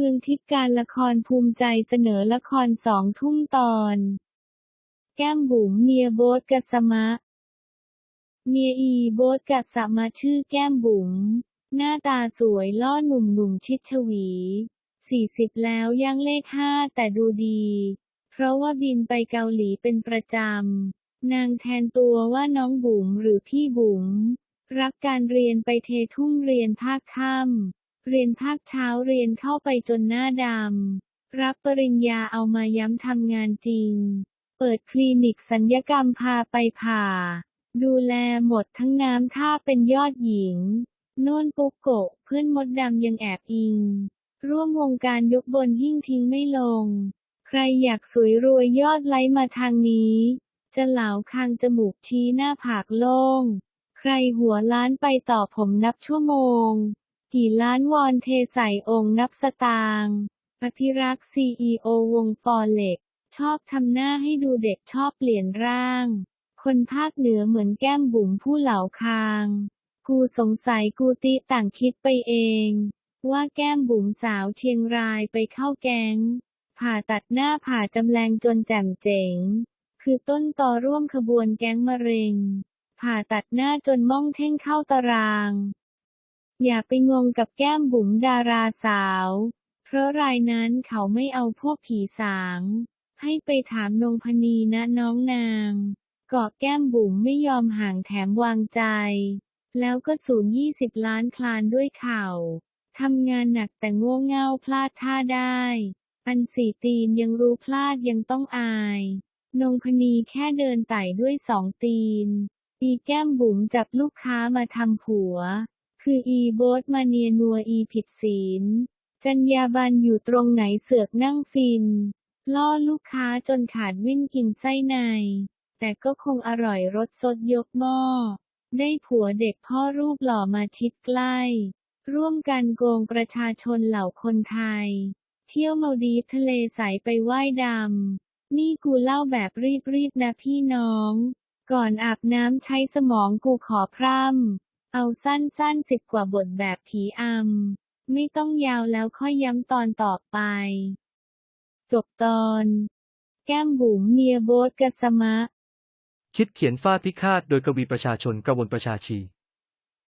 เมืองทิพย์การละครภูมิใจเสนอละครสองทุ่มตอน แก้มบุ๋มเมียโบ๊ทกัสมะ เมียอีโบ๊ทกัสมะชื่อแก้มบุ๋มหน้าตาสวยล่อหนุ่มหนุ่มชิดชวีสี่สิบแล้วย่างเลขห้าแต่ดูดี เพราะว่าบินไปเกาหลีเป็นประจำ นางแทนตัวว่าน้องบุ๋มหรือพี่บุ๋มรักการเรียนไปเททุ่งเรียนภาคค่ำ เรียนภาคเช้าเรียนเข้าไปจนหน้าดำ รับปริญญาเอามาย้ำทำงานจริง เปิดคลินิกสัญญกรรมพาไปผ่า ดูแลหมดทั้งน้ำท่าเป็นยอดหญิง โน่นปุ๊กโกะเพื่อนมดดำยังแอบอิง ร่วมวงการยกบนหิ้งทิ้งไม่ลง ใครอยากสวยรวยยอดไลค์มาทางนี้ จะเหลาคางจมูกชี้หน้าผากโล่ง ใครหัวล้านไปต่อผมนับชั่วโมง กี่ล้านวอนเทใส่องค์นับสตางค์อภิรักษ์ซีอีโอวงฟอเล็ก ชอบทำหน้าให้ดูเด็กชอบเปลี่ยนร่าง คนภาคเหนือเหมือนแก้มบุ๋มผู้เหล่าคาง กูสงสัยกูติต่างคิดไปเอง ว่าแก้มบุ๋มสาวเชียงรายไปเข้าแก๊ง ผ่าตัดหน้าผ่าจำแรงจนแจ่มเจ๋ง คือต้นต่อร่วมขบวนแก๊งมะเร็ง ผ่าตัดหน้าจนม่องเท่งเข้าตาราง อย่าไปงงกับแก้มบุ๋มดาราสาว เพราะรายนั้นเขาไม่เอาพวกผีสาง ให้ไปถามนงพนีนะน้องนางเกาะแก้มบุ๋มไม่ยอมห่างแถมวางใจ แล้วก็สูญยี่สิบล้านคลานด้วยเข่าทำงานหนักแต่โง่เง่าพลาดท่าได้ อันสี่ตีนยังรู้พลาดยังต้องอาย นงพนีแค่เดินไต่ด้วยสองตีน อีแก้มบุ๋มจับลูกค้ามาทำผัว คืออีโบทมาเนียนัวอีผิดศีล จัญญาบันอยู่ตรงไหนเสือกนั่งฟิน ล่อลูกค้าจนขาดวิ่นกินไส้ใน แต่ก็คงอร่อยรสสดยกหม้อ ได้ผัวเด็กพ่อรูปหล่อมาชิดใกล้ ร่วมกันโกงประชาชนเหล่าคนไทย เที่ยวเมาดีทะเลใสไปไว่ายดำ นี่กูเล่าแบบรีบๆนะพี่น้อง ก่อนอาบน้ำใช้สมองกูขอพร่ำ เอาสั้นๆสิบกว่าบทแบบผีอำไม่ต้องยาวแล้วค่อยย้ำตอนต่อไป จบตอน แก้มบุ๋มเมียโบ๊ทกัสมะ คิดเขียนฟาดพิฆาตโดยกวีประชาชนกระวนประชาชี